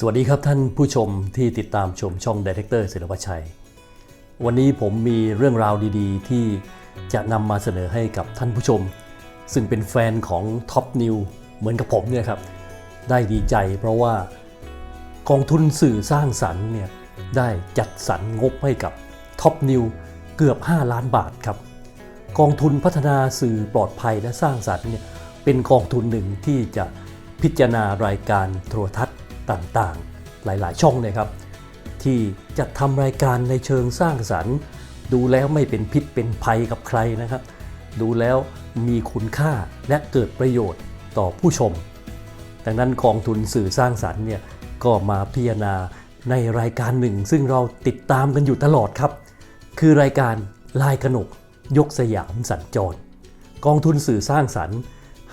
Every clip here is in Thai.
สวัสดีครับท่านผู้ชมที่ติดตามชมช่องดีเรคเตอร์ศิลปชัย วันนี้ผมมีเรื่องราวดีๆ ที่จะนำมาเสนอให้กับท่านผู้ชม ซึ่งเป็นแฟนของท็อปนิวเหมือนกับผมเนี่ยครับ ได้ดีใจเพราะว่ากองทุนสื่อสร้างสรรค์เนี่ยได้จัดสรรงบให้กับท็อปนิวเกือบ 5 ล้านบาทครับ กองทุนพัฒนาสื่อปลอดภัยและสร้างสรรค์เนี่ยเป็นกองทุนหนึ่งที่จะพิจารณารายการโทรทัศน์ ต่างๆ หลายๆ ช่องเลยครับ ที่จะทำรายการในเชิงสร้างสรรค์ ดูแล้วไม่เป็นพิษเป็นภัยกับใครนะครับ ดูแล้วมีคุณค่าและเกิดประโยชน์ต่อผู้ชม ดังนั้นกองทุนสื่อสร้างสรรค์เนี่ยก็มาพิจารณาในรายการหนึ่ง ซึ่งเราติดตามกันอยู่ตลอดครับ คือรายการลายกนกยกสยามสัญจร กองทุนสื่อสร้างสรรค์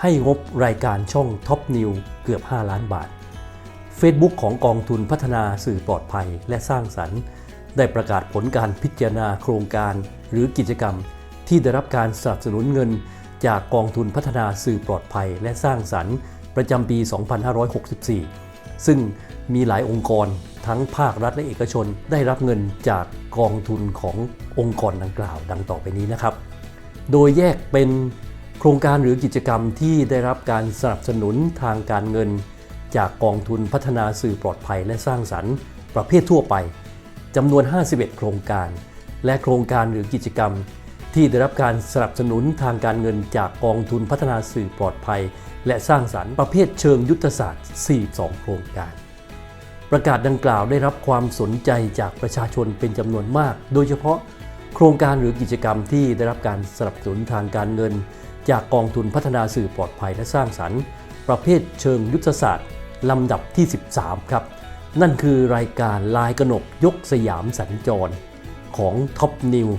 ให้งบรายการช่องท็อปนิวเกือบ 5 ล้านบาท Facebook ของกองทุนพัฒนาสื่อปลอดภัยและสร้างสรรค์ ได้ประกาศผลการพิจารณาโครงการ หรือกิจกรรม ที่ได้รับการสนับสนุนเงิน จากกองทุนพัฒนาสื่อปลอดภัยและสร้างสรรค์ ประจำปี 2564 ซึ่งมีหลายองค์กรทั้งภาครัฐและเอกชนได้รับเงินจากกองทุนขององค์กรดังกล่าว ดังต่อไปนี้นะครับ โดยแยกเป็นโครงการหรือกิจกรรมที่ได้รับการสนับสนุนทางการเงิน จากกองทุนพัฒนาสื่อปลอดภัยและสร้างสรรค์ ประเภททั่วไปจำนวน 51 โครงการ และโครงการหรือกิจกรรม ที่ได้รับการสนับสนุนทางการเงินจากกองทุนพัฒนาสื่อปลอดภัย และสร้างสรรค์ประเภทเชิงยุทธศาสตร์ 42 โครงการ ประกาศดังกล่าวได้รับความสนใจจากประชาชนเป็นจำนวนมาก โดยเฉพาะโครงการหรือกิจกรรมที่ได้รับการสนับสนุนทางการเงิน จากกองทุนพัฒนาสื่อปลอดภัยและสร้างสรรค์ ประเภทเชิงยุทธศาสตร์ ลำดับที่ 13 ครับ นั่นคือรายการลายกนกยกสยามสัญจรของท็อปนิว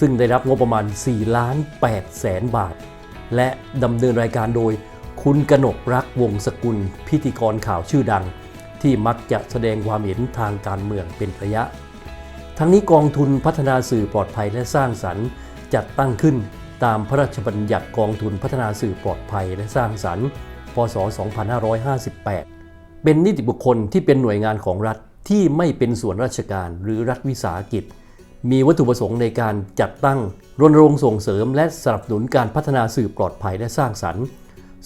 ซึ่งได้รับงบประมาณ 4 ล้าน8แสนบาท และดำเนินรายการโดยคุณกนกรักวงศกุลพิธีกรข่าวชื่อดัง ที่มักจะแสดงความเห็นทางการเมืองเป็นระยะ ทั้งนี้กองทุนพัฒนาสื่อปลอดภัยและสร้างสรรค์ จัดตั้งขึ้นตามพระราชบัญญัติกองทุนพัฒนาสื่อปลอดภัยและสร้างสรรค์ พศ 2558 เป็นนิติบุคคลที่เป็นหน่วยงานของรัฐที่ไม่เป็นส่วนราชการหรือรัฐวิสาหกิจ มีวัตถุประสงค์ในการจัดตั้งรณรงค์ส่งเสริมและสนับสนุนการพัฒนาสื่อปลอดภัยและสร้างสรรค์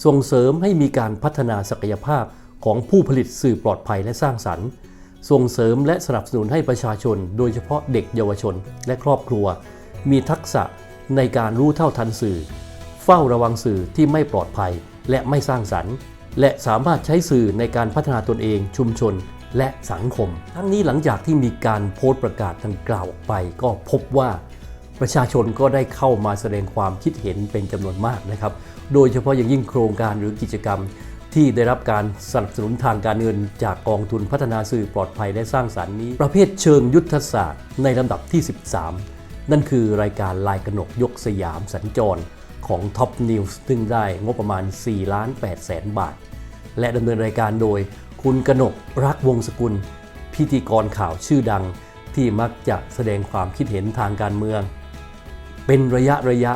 ส่งเสริมให้มีการพัฒนาศักยภาพของผู้ผลิตสื่อปลอดภัยและสร้างสรรค์ส่งเสริมและสนับสนุนให้ประชาชน โดยเฉพาะเด็กเยาวชน และครอบครัว มีทักษะในการรู้เท่าทันสื่อ เฝ้าระวังสื่อที่ไม่ปลอดภัย และไม่สร้างสรรค์ และสามารถใช้สื่อในการพัฒนาตนเองชุมชนและสังคม ทั้งนี้หลังจากที่มีการโพสต์ประกาศดังกล่าวออกไป ก็พบว่าประชาชนก็ได้เข้ามาแสดงความคิดเห็นเป็นจำนวนมากนะครับ โดยเฉพาะอย่างยิ่งโครงการหรือกิจกรรม ที่ได้รับการสนับสนุนทางการเงิน จากกองทุนพัฒนาสื่อปลอดภัยและสร้างสารรค์นี้ ประเภทเชิงยุทธศาสตร์ในลำดับที่ 13 นั่นคือรายการลายกนกยกสยามสัญจร ของ Top News ซึ่งได้งบประมาณ 4 ล้าน8แสนบาท และดำเนินรายการโดยคุณกนกรักวงศกุล พิธีกรข่าวชื่อดัง ที่มักจะแสดงความคิดเห็นทางการเมือง เป็นระยะระยะ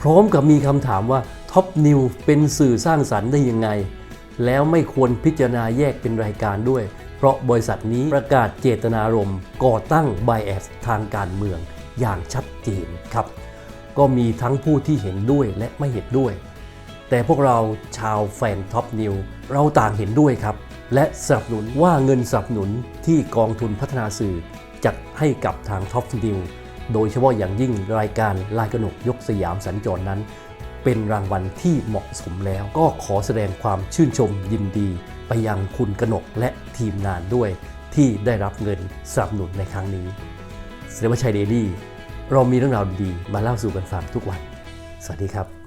พร้อมกับมีคำถามว่าท็อปนิวเป็นสื่อสร้างสรรค์ได้ยังไง แล้วไม่ควรพิจารณาแยกเป็นรายการด้วย เพราะบริษัทนี้ประกาศเจตนารมณ์ก่อตั้งไบแอสทางการเมืองอย่างชัดเจนครับ ก็มีทั้งผู้ที่เห็นด้วยและไม่เห็นด้วย แต่พวกเราชาวแฟนท็อปนิวเราต่างเห็นด้วยครับ และสนับสนุนว่าเงินสนับสนุนที่กองทุนพัฒนาสื่อจัดให้กับทางท็อปนิวโดยเฉพาะอย่างยิ่งรายการลายกระหนกยกสยามสัญจรนั้น เป็นรางวัลที่เหมาะสมแล้ว ก็ขอแสดงความชื่นชมยินดี ไปยังคุณกนกและทีมงานด้วย ที่ได้รับเงินสนับสนุนในครั้งนี้เสรีวชัยเดลี่ เรามีเรื่องราวดีๆมาเล่าสู่กันฟังทุกวัน สวัสดีครับ